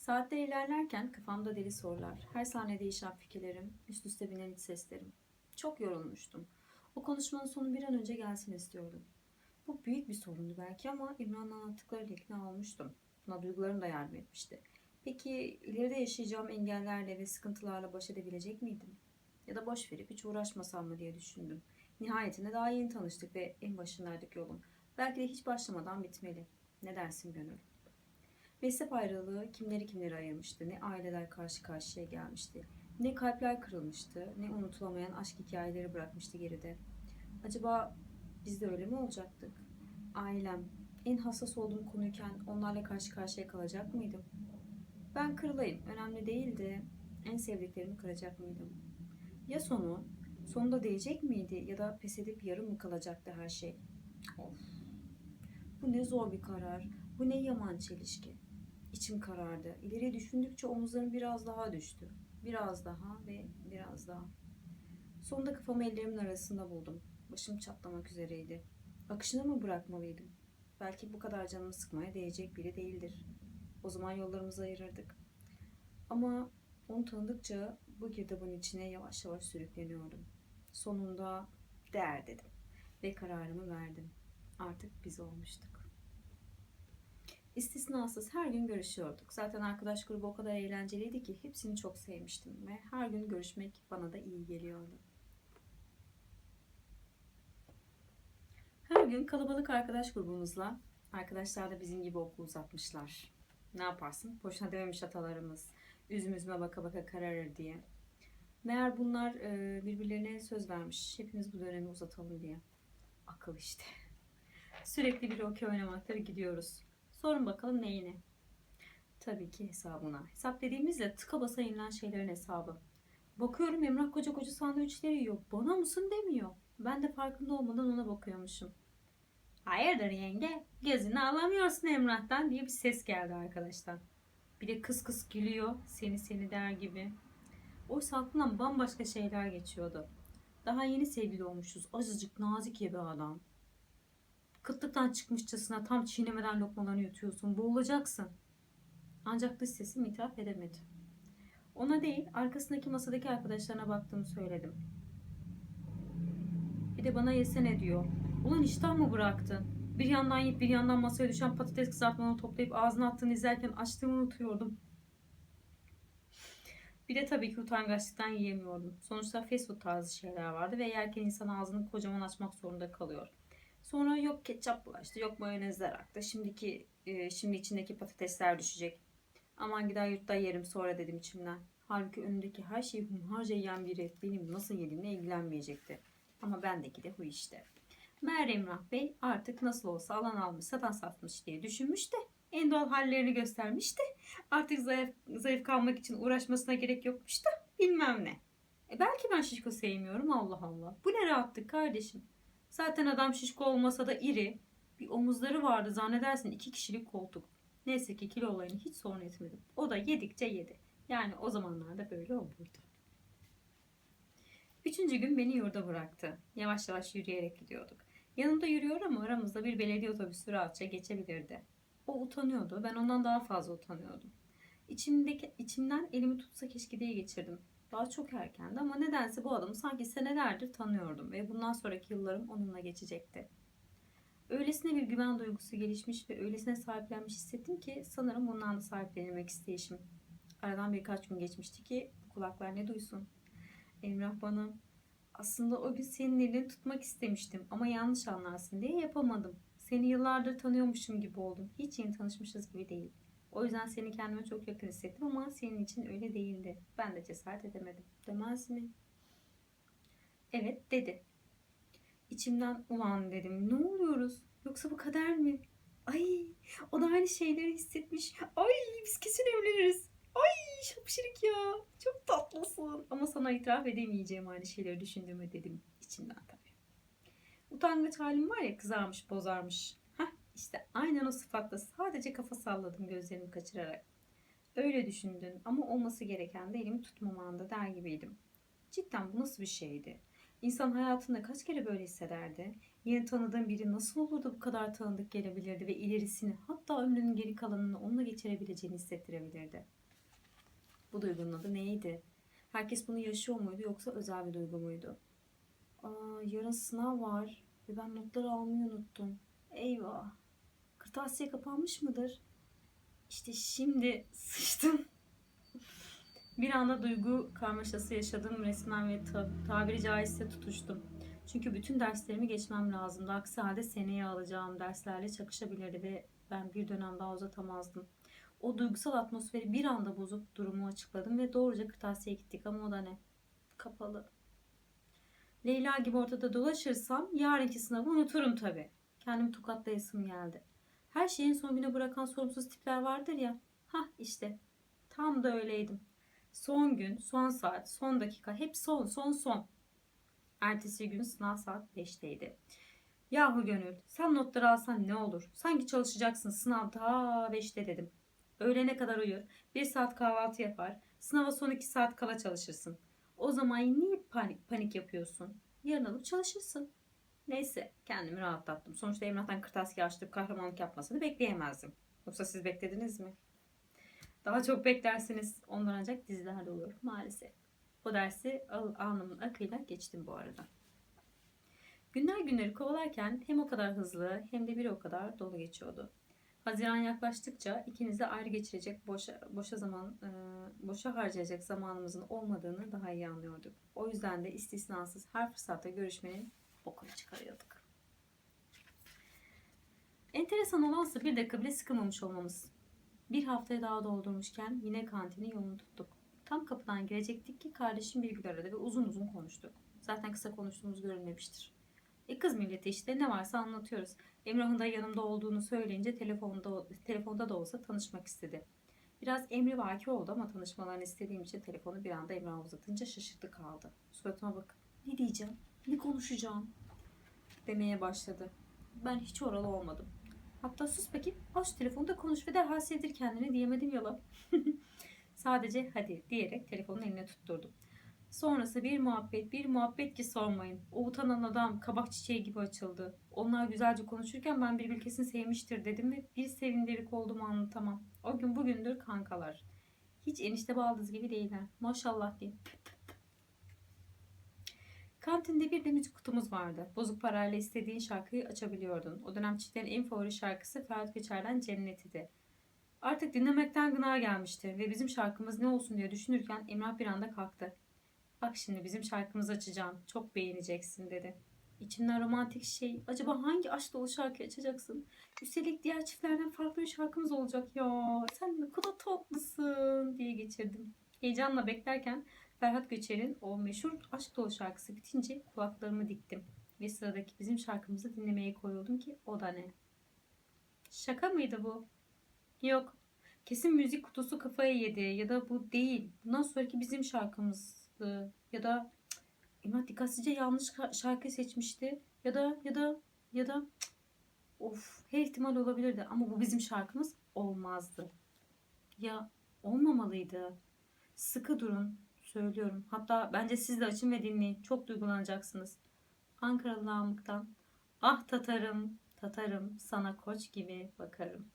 Saatler ilerlerken kafamda deli sorular, her saniye değişen fikirlerim, üst üste binen iç seslerim. Çok yorulmuştum. O konuşmanın sonu bir an önce gelsin istiyordum. Bu büyük bir sorundu belki ama İmran'ın anlattıklarıyla ikna olmuştum. Buna duygularım da yardım etmişti. Peki ileride yaşayacağım engellerle ve sıkıntılarla baş edebilecek miydim? Ya da boş verip hiç uğraşmasam mı diye düşündüm. Nihayetinde daha yeni tanıştık ve en başındaydık yolun. Belki de hiç başlamadan bitmeli. Ne dersin gönül? Meslek ayrılığı kimleri kimleri ayırmıştı. Ne aileler karşı karşıya gelmişti. Ne kalpler kırılmıştı. Ne unutulamayan aşk hikayeleri bırakmıştı geride. Acaba biz de öyle mi olacaktık? Ailem en hassas olduğum konuyken onlarla karşı karşıya kalacak mıydım? Ben kırılayım. Önemli değildi. En sevdiklerimi kıracak mıydım? Ya sonu? Sonunda değecek miydi? Ya da pes edip yarım mı kalacaktı her şey? Of. Bu ne zor bir karar. Bu ne yaman çelişki. İçim karardı. İleri düşündükçe omuzlarım biraz daha düştü. Biraz daha ve biraz daha. Sonunda kafamı ellerimin arasında buldum. Başım çatlamak üzereydi. Akışına mı bırakmalıydım? Belki bu kadar canımı sıkmaya değecek biri değildir. O zaman yollarımızı ayırırdık. Ama onu tanıdıkça bu girdabın içine yavaş yavaş sürükleniyordum. Sonunda değer dedim ve kararımı verdim. Artık biz olmuştuk. İstisnasız her gün görüşüyorduk. Zaten arkadaş grubu o kadar eğlenceliydi ki hepsini çok sevmiştim ve her gün görüşmek bana da iyi geliyordu. Her gün kalabalık arkadaş grubumuzla arkadaşlar da bizim gibi okul uzatmışlar. Ne yaparsın? Boşuna dememiş atalarımız. Üzüm üzüme baka baka kararır diye. Meğer bunlar e, birbirlerine söz vermiş. Hepimiz bu dönemi uzatalım diye. Akıl işte. Sürekli bir okey oynamakları gidiyoruz. Sorun bakalım neyine? Tabii ki hesabına. Hesap dediğimizde tıka basa yenilen şeylerin hesabı. Bakıyorum Emrah koca koca sandviçleri yiyor. Bana mısın demiyor. Ben de farkında olmadan ona bakıyormuşum. Hayırdır yenge? Gözünü alamıyorsun Emrah'tan diye bir ses geldi arkadaştan. Bir de kıs kıs gülüyor. Seni seni der gibi. Oysa aklımdan bambaşka şeyler geçiyordu. Daha yeni sevgili olmuşuz. Azıcık nazik ya bir adam. Kıtlıktan çıkmışçasına tam çiğnemeden lokmalarını yutuyorsun. Boğulacaksın. Ancak dış sesim itiraf edemedi. Ona değil, arkasındaki masadaki arkadaşlarına baktığımı söyledim. Bir de bana yesene diyor. Ulan iştah mı bıraktın? Bir yandan yiyip bir yandan masaya düşen patates kızartmanı toplayıp ağzına attığını izlerken açlığımı unutuyordum. Bir de tabii ki utangaçlıktan yiyemiyordum. Sonuçta fast food tarzı şeyler vardı ve yerken insan ağzını kocaman açmak zorunda kalıyor. Sonra yok ketçap bulaştı, yok mayonezler aktı. Şimdiki, e, şimdi içindeki patatesler düşecek. Aman gider yurtta yerim sonra dedim içimden. Halbuki önündeki her şeyi hunharca yiyen biri benim nasıl yediğimle ilgilenmeyecekti. Ama bendeki de bu işte. Meğer Emrah Bey artık nasıl olsa alan almış, satan satmış diye düşünmüş de en doğal hallerini göstermiş de artık zayıf, zayıf kalmak için uğraşmasına gerek yokmuş da bilmem ne. E belki ben şişko sevmiyorum Allah Allah. Bu ne rahatlık kardeşim. Zaten adam şişko olmasa da iri. Bir omuzları vardı zannedersin iki kişilik koltuk. Neyse ki kilo olayını hiç sorun etmedim. O da yedikçe yedi. Yani o zamanlarda böyle olurdu. Üçüncü gün beni yurda bıraktı. Yavaş yavaş yürüyerek gidiyorduk. Yanımda yürüyor ama aramızda bir belediye otobüsü rahatça geçebilirdi. O utanıyordu. Ben ondan daha fazla utanıyordum. İçimdeki, içimden elimi tutsa keşke diye geçirdim. Daha çok erkendi ama nedense bu adamı sanki senelerdir tanıyordum ve bundan sonraki yıllarım onunla geçecekti. Öylesine bir güven duygusu gelişmiş ve öylesine sahiplenmiş hissettim ki sanırım bundan da sahiplenilmek isteyişim. Aradan birkaç gün geçmişti ki kulaklar ne duysun. Emrah bana aslında o gün senin elini tutmak istemiştim ama yanlış anlarsın diye yapamadım. Seni yıllardır tanıyormuşum gibi oldum. Hiç yeni tanışmışız gibi değil. O yüzden seni kendime çok yakın hissettim ama senin için öyle değildi. Ben de cesaret edemedim. Demez mi? Evet dedi. İçimden ulan dedim. Ne oluyoruz? Yoksa bu kader mi? Ay o da aynı şeyleri hissetmiş. Ay biz kesin evleniriz. Ay şapşirik ya. Çok tatlısın. Ama sana itiraf edemeyeceğim aynı şeyleri düşündüğümü dedim. içimden tabii. Utangaç halim var ya kızarmış bozarmış. İşte aynen o sıfatla sadece kafa salladım gözlerimi kaçırarak. Öyle düşündün ama olması gereken de elimi tutmamanda der gibiydim. Cidden bu nasıl bir şeydi? İnsan hayatında kaç kere böyle hissederdi? Yeni tanıdığım biri nasıl olurdu bu kadar tanıdık gelebilirdi ve ilerisini hatta ömrünün geri kalanını onunla geçirebileceğini hissettirebilirdi. Bu duygunun adı neydi? Herkes bunu yaşıyor muydu yoksa özel bir duygu muydu? Aa, yarın sınav var ve ben notları almayı unuttum. Eyvah. Kırtasiye kapanmış mıdır? İşte şimdi sıçtım. Bir anda duygu karmaşası yaşadım resmen ve ta- tabiri caizse tutuştum. Çünkü bütün derslerimi geçmem lazımdı. Aksi halde seneye alacağım derslerle çakışabilirdi ve ben bir dönem daha uzatamazdım. O duygusal atmosferi bir anda bozup durumu açıkladım ve doğruca kırtasiye gittik ama o da ne? Kapalı. Leyla gibi ortada dolaşırsam yarınki sınavı unuturum tabii. Kendimi tokatlayasım geldi. Her şeyin son güne bırakan sorumsuz tipler vardır ya. Hah işte. Tam da öyleydim. Son gün, son saat, son dakika hep son, son, son. Ertesi gün sınav saat 5'teydi. Yahu Gönül, sen notları alsan ne olur? Sanki çalışacaksın sınav daha 5'te dedim. Öğlene kadar uyur, bir saat kahvaltı yapar, sınava son 2 saat kala çalışırsın. O zaman niye panik, panik yapıyorsun? Yarın alıp çalışırsın. Neyse kendimi rahatlattım. Sonuçta Emrah'tan kırtasiye açtırıp kahramanlık yapmasını bekleyemezdim. Yoksa siz beklediniz mi? Daha çok beklersiniz. Onlar ancak dizilerde olur maalesef. O dersi al, alnımın akıyla geçtim bu arada. Günler günleri kovalarken hem o kadar hızlı hem de bir o kadar dolu geçiyordu. Haziran yaklaştıkça ikiniz de ayrı geçirecek boşa, boşa zaman e, boşa harcayacak zamanımızın olmadığını daha iyi anlıyorduk. O yüzden de istisnasız her fırsatta görüşmenin bokunu çıkarıyorduk. Enteresan olansa bir dakika bile sıkılmamış olmamız. Bir haftaya daha doldurmuşken yine kantinin yolunu tuttuk. Tam kapıdan girecektik ki kardeşim Birgül aradı ve uzun uzun konuştuk. Zaten kısa konuştuğumuz görülmemiştir. E kız milleti işte ne varsa anlatıyoruz. Emrah'ın da yanımda olduğunu söyleyince telefonda, telefonda da olsa tanışmak istedi. Biraz emri vaki oldu ama tanışmalarını istediğim için telefonu bir anda Emrah'a uzatınca şaşırdı kaldı. Suratıma bak. Ne diyeceğim? Ne konuşacağım? Demeye başladı. Ben hiç oralı olmadım. Hatta sus bakayım al şu telefonu da konuş ve derhal sevdir kendini diyemedim yalan. Sadece hadi diyerek telefonun eline tutturdum. Sonrası bir muhabbet, bir muhabbet ki sormayın. O utanan adam kabak çiçeği gibi açıldı. Onlar güzelce konuşurken ben bir kesin sevmiştir dedim ve bir sevindirik olduğumu anlatamam. O gün bugündür kankalar. Hiç enişte baldız gibi değiller. Maşallah diyeyim. Kantinde bir de müzik kutumuz vardı. Bozuk parayla istediğin şarkıyı açabiliyordun. O dönem çiftlerin en favori şarkısı Ferhat Göçer'den Cennet idi. Artık dinlemekten gına gelmişti ve bizim şarkımız ne olsun diye düşünürken Emrah bir anda kalktı. Bak şimdi bizim şarkımızı açacağım. Çok beğeneceksin dedi. İçimden romantik şey. Acaba hangi aşk dolu şarkı açacaksın? Üstelik diğer çiftlerden farklı bir şarkımız olacak ya. Sen ne kadar tatlısın diye geçirdim. Heyecanla beklerken Ferhat Göçer'in o meşhur aşk dolu şarkısı bitince kulaklarımı diktim. Ve sıradaki bizim şarkımızı dinlemeye koyuldum ki o da ne? Şaka mıydı bu? Yok. Kesin müzik kutusu kafaya yedi ya da bu değil. Bundan sonraki bizim şarkımızdı ya da Emrah dikkatsizce yanlış şarkı seçmişti ya da ya da ya da of her ihtimal olabilirdi ama bu bizim şarkımız olmazdı. Ya olmamalıydı. Sıkı durun söylüyorum. Hatta bence siz de açın ve dinleyin. Çok duygulanacaksınız. Ankaralı Namık'tan Ah Tatarım, Tatarım sana koç gibi bakarım.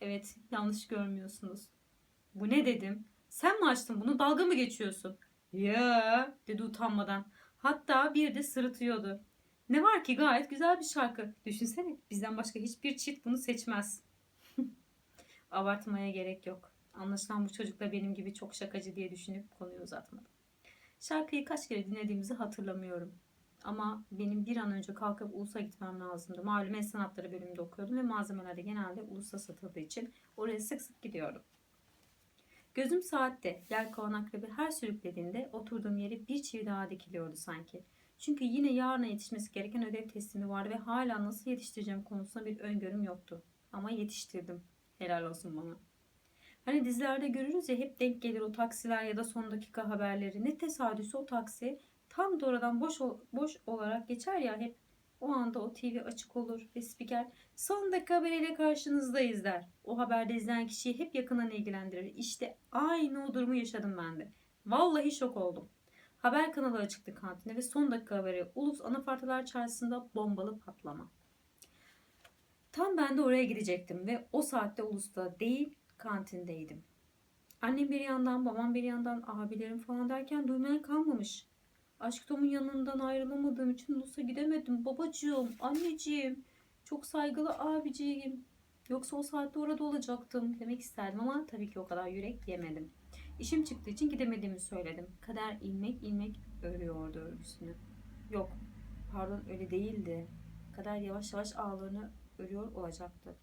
Evet, yanlış görmüyorsunuz. Bu ne dedim? Sen mi açtın bunu? Dalga mı geçiyorsun? Ya dedi utanmadan. Hatta bir de sırıtıyordu. Ne var ki gayet güzel bir şarkı. Düşünsene bizden başka hiçbir çift bunu seçmez. Abartmaya gerek yok. Anlaşılan bu çocuk da benim gibi çok şakacı diye düşünüp konuyu uzatmadım. Şarkıyı kaç kere dinlediğimizi hatırlamıyorum. Ama benim bir an önce kalkıp Ulus'a gitmem lazımdı. Malum el sanatları bölümünde okuyordum ve malzemeler de genelde Ulus'ta satıldığı için oraya sık sık gidiyordum. Gözüm saatte, yelkovan akrebi her sürüklediğinde oturduğum yere bir çivi daha dikiliyordu sanki. Çünkü yine yarına yetişmesi gereken ödev teslimi vardı ve hala nasıl yetiştireceğim konusunda bir öngörüm yoktu. Ama yetiştirdim. Helal olsun bana. Hani dizilerde görürüz ya hep denk gelir o taksiler ya da son dakika haberleri. Ne tesadüfse o taksi tam da oradan boş boş olarak geçer ya hep o anda o TV açık olur ve spiker son dakika haberiyle karşınızdayız der. O haberde izleyen kişiyi hep yakından ilgilendirir. İşte aynı o durumu yaşadım ben de. Vallahi şok oldum. Haber kanalı açıktı kantinde ve son dakika haberi Ulus Anafartalar Çarşısı'nda bombalı patlama. Tam ben de oraya gidecektim ve o saatte Ulus'ta değil kantindeydim. Annem bir yandan, babam bir yandan, abilerim falan derken duymaya kalmamış. Aşk Tom'un yanından ayrılamadığım için Ulus'a gidemedim. Babacığım, anneciğim, çok saygılı abiciğim. Yoksa o saatte orada olacaktım demek isterdim ama tabii ki o kadar yürek yemedim. İşim çıktığı için gidemediğimi söyledim. Kader ilmek ilmek örüyordu örgüsünü. Yok, pardon öyle değildi. Kader yavaş yavaş ağlarını örüyor olacaktı.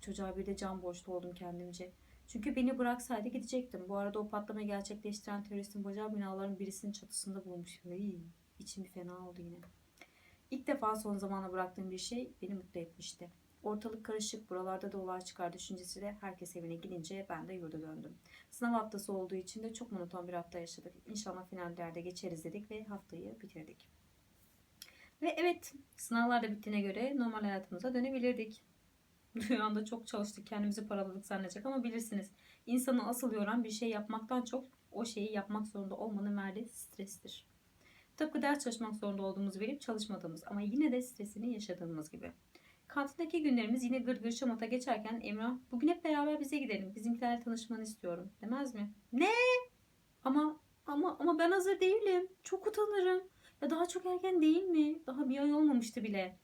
Çocuğa bir de can borçlu oldum kendimce. Çünkü beni bıraksaydı gidecektim. Bu arada o patlamayı gerçekleştiren teröristin bacağı binaların birisinin çatısında bulmuş. Iy, içim fena oldu yine. İlk defa son zamanda bıraktığım bir şey beni mutlu etmişti. Ortalık karışık, buralarda da olay çıkar düşüncesiyle herkes evine gidince ben de yurda döndüm. Sınav haftası olduğu için de çok monoton bir hafta yaşadık. İnşallah finallerde geçeriz dedik ve haftayı bitirdik. Ve evet, sınavlar da bittiğine göre normal hayatımıza dönebilirdik. Rüyanda çok çalıştık, kendimizi paraladık zannedecek ama bilirsiniz. insanı asıl yoran bir şey yapmaktan çok o şeyi yapmak zorunda olmanın verdiği strestir. Tıpkı ders çalışmak zorunda olduğumuz verip çalışmadığımız ama yine de stresini yaşadığımız gibi. Kantindeki günlerimiz yine gırgır şamata geçerken Emrah bugün hep beraber bize gidelim. Bizimkilerle tanışmanı istiyorum demez mi? Ne? Ama ama ama ben hazır değilim. Çok utanırım. Ya daha çok erken değil mi? Daha bir ay olmamıştı bile.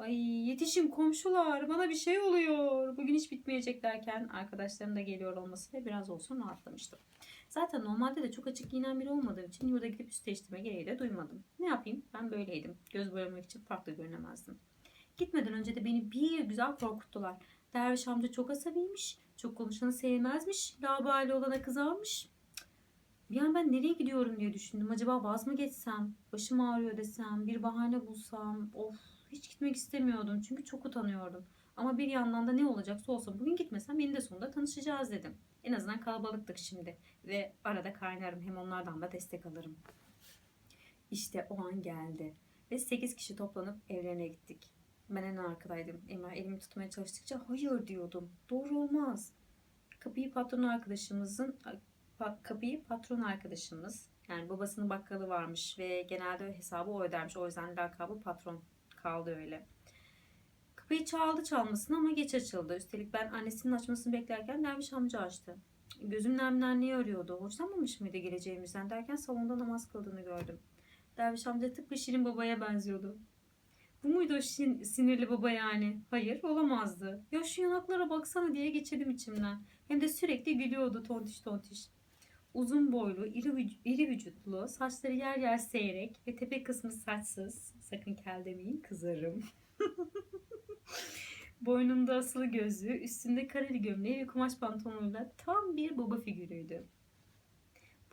Ay yetişin komşular bana bir şey oluyor. Bugün hiç bitmeyecek derken arkadaşlarım da geliyor olmasıyla biraz olsun rahatlamıştım. Zaten normalde de çok açık giyinen biri olmadığım için yurda gidip üst değiştirme gereği de duymadım. Ne yapayım ben böyleydim. Göz boyamak için farklı görünemezdim. Gitmeden önce de beni bir güzel korkuttular. Derviş amca çok asabiymiş. Çok konuşanı sevmezmiş. Labali olana kızarmış. Bir an ben nereye gidiyorum diye düşündüm. Acaba vaz mı geçsem? Başım ağrıyor desem? Bir bahane bulsam? Of hiç gitmek istemiyordum. Çünkü çok utanıyordum. Ama bir yandan da ne olacaksa olsun. Bugün gitmesem eninde sonunda tanışacağız dedim. En azından kalabalıktık şimdi. Ve arada kaynarım. Hem onlardan da destek alırım. İşte o an geldi. Ve 8 kişi toplanıp evlerine gittik. Ben en arkadaydım. Emrah elimi tutmaya çalıştıkça hayır diyordum. Doğru olmaz. Kapıyı patron arkadaşımızın kapıyı patron arkadaşımız yani babasının bakkalı varmış ve genelde hesabı o ödermiş. O yüzden lakabı patron kaldı öyle. Kapıyı çaldı çalmasın ama geç açıldı. Üstelik ben annesinin açmasını beklerken Derviş amca açtı. Gözüm Nermin neyi arıyordu. Hoşlanmamış mıydı geleceğimizden derken salonda namaz kıldığını gördüm. Derviş amca tıpkı Şirin babaya benziyordu. Bu muydu o şin- sinirli baba yani? Hayır olamazdı. Ya şu yanaklara baksana diye geçirdim içimden. Hem de sürekli gülüyordu tontiş tontiş. Uzun boylu, iri, iri vücutlu, saçları yer yer seyrek ve tepe kısmı saçsız. Sakın kel demeyin kızarım. Boynunda asılı gözlüğü, üstünde kareli gömleği ve kumaş pantolonuyla tam bir baba figürüydü.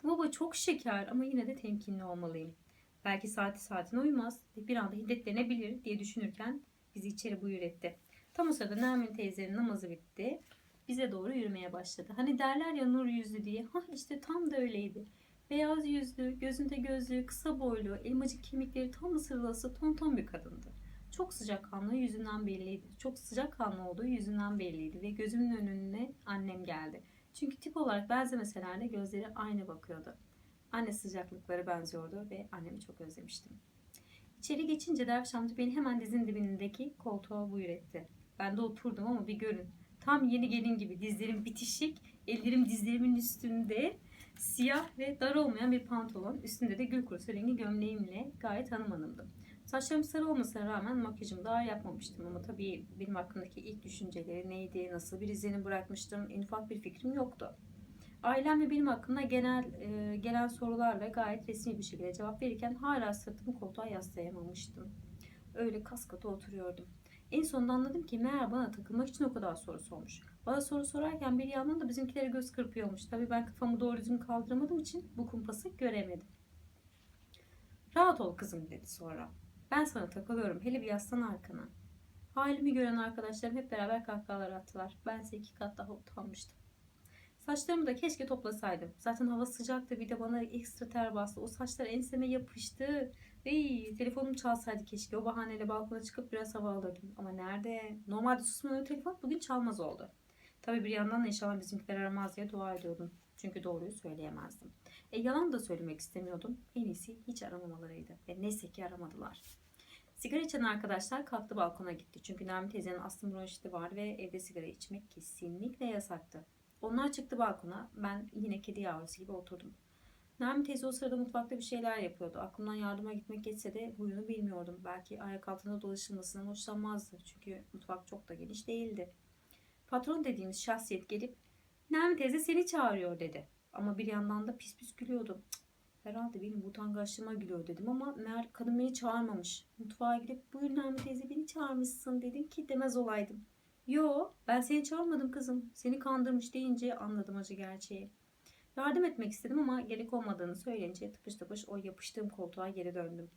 Bu baba çok şeker ama yine de temkinli olmalıyım. Belki saati saatine uymaz ve bir anda hiddetlenebilir diye düşünürken bizi içeri buyur etti. Tam o sırada Nermin teyzenin namazı bitti. Bize doğru yürümeye başladı. Hani derler ya nur yüzlü diye. Ha işte tam da öyleydi. Beyaz yüzlü, gözünde gözlüğü, kısa boylu, elmacık kemikleri tam ısırılası tonton bir kadındı. Çok sıcakkanlı yüzünden belliydi. Çok sıcakkanlı olduğu yüzünden belliydi ve gözümün önüne annem geldi. Çünkü tip olarak benzemeseler de gözleri aynı bakıyordu. Anne sıcaklıkları benziyordu ve annemi çok özlemiştim. İçeri geçince Derviş amca beni hemen dizin dibindeki koltuğa buyur etti. Ben de oturdum ama bir görün. Tam yeni gelin gibi dizlerim bitişik, ellerim dizlerimin üstünde, siyah ve dar olmayan bir pantolon, üstünde de gül kurusu rengi gömleğimle gayet hanım hanımdım. Saçlarım sarı olmasına rağmen makyajımı daha yapmamıştım ama tabii benim hakkındaki ilk düşünceleri neydi, nasıl bir izlenim bırakmıştım, en ufak bir fikrim yoktu. Ailem ve benim hakkında genel e, gelen sorularla gayet resmi bir şekilde cevap verirken hala sırtımı koltuğa yaslayamamıştım. Öyle kas oturuyordum. En sonunda anladım ki meğer bana takılmak için o kadar soru sormuş. Bana soru sorarken bir yandan da bizimkilere göz kırpıyormuş. Tabii ben kafamı doğru düzgün kaldıramadığım için bu kumpası göremedim. Rahat ol kızım dedi sonra. Ben sana takılıyorum. Hele bir yaslan arkana. Halimi gören arkadaşlarım hep beraber kahkahalar attılar. Bense iki kat daha utanmıştım. Saçlarımı da keşke toplasaydım. Zaten hava sıcaktı bir de bana ekstra ter bastı. O saçlar enseme yapıştı. Ey, telefonum çalsaydı keşke. O bahaneyle balkona çıkıp biraz hava alırdım. Ama nerede? Normalde susmayan telefon bugün çalmaz oldu. Tabii bir yandan da inşallah bizimkiler aramaz diye dua ediyordum. Çünkü doğruyu söyleyemezdim. E yalan da söylemek istemiyordum. En iyisi hiç aramamalarıydı. Ve neyse ki aramadılar. Sigara içen arkadaşlar kalktı balkona gitti. Çünkü Nermin teyzenin astım bronşiti var ve evde sigara içmek kesinlikle yasaktı. Onlar çıktı balkona. Ben yine kedi yavrusu gibi oturdum. Nermin teyze o sırada mutfakta bir şeyler yapıyordu. Aklımdan yardıma gitmek geçse de huyunu bilmiyordum. Belki ayak altında dolaşılmasından hoşlanmazdı. Çünkü mutfak çok da geniş değildi. Patron dediğimiz şahsiyet gelip Nermin teyze seni çağırıyor dedi. Ama bir yandan da pis pis gülüyordu. Cık, herhalde benim utangaçlığıma gülüyor dedim ama meğer kadın beni çağırmamış. Mutfağa gidip buyur Nermin teyze beni çağırmışsın dedim ki demez olaydım. Yo ben seni çağırmadım kızım. Seni kandırmış deyince anladım acı gerçeği. Yardım etmek istedim ama gerek olmadığını söyleyince tıpış tıpış o yapıştığım koltuğa geri döndüm.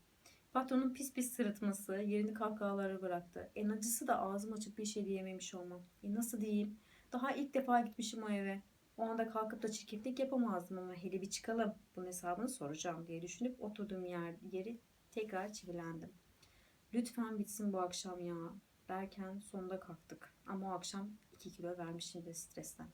Patronun pis pis sırıtması yerini kahkahalara bıraktı. En acısı da ağzım açıp bir şey diyememiş olmam. E nasıl diyeyim? Daha ilk defa gitmişim o eve. O anda kalkıp da çirkeflik yapamazdım ama hele bir çıkalım. Bunun hesabını soracağım diye düşünüp oturduğum yer, yeri tekrar çivilendim. Lütfen bitsin bu akşam ya derken sonunda kalktık. Ama o akşam 2 kilo vermişim de stresten.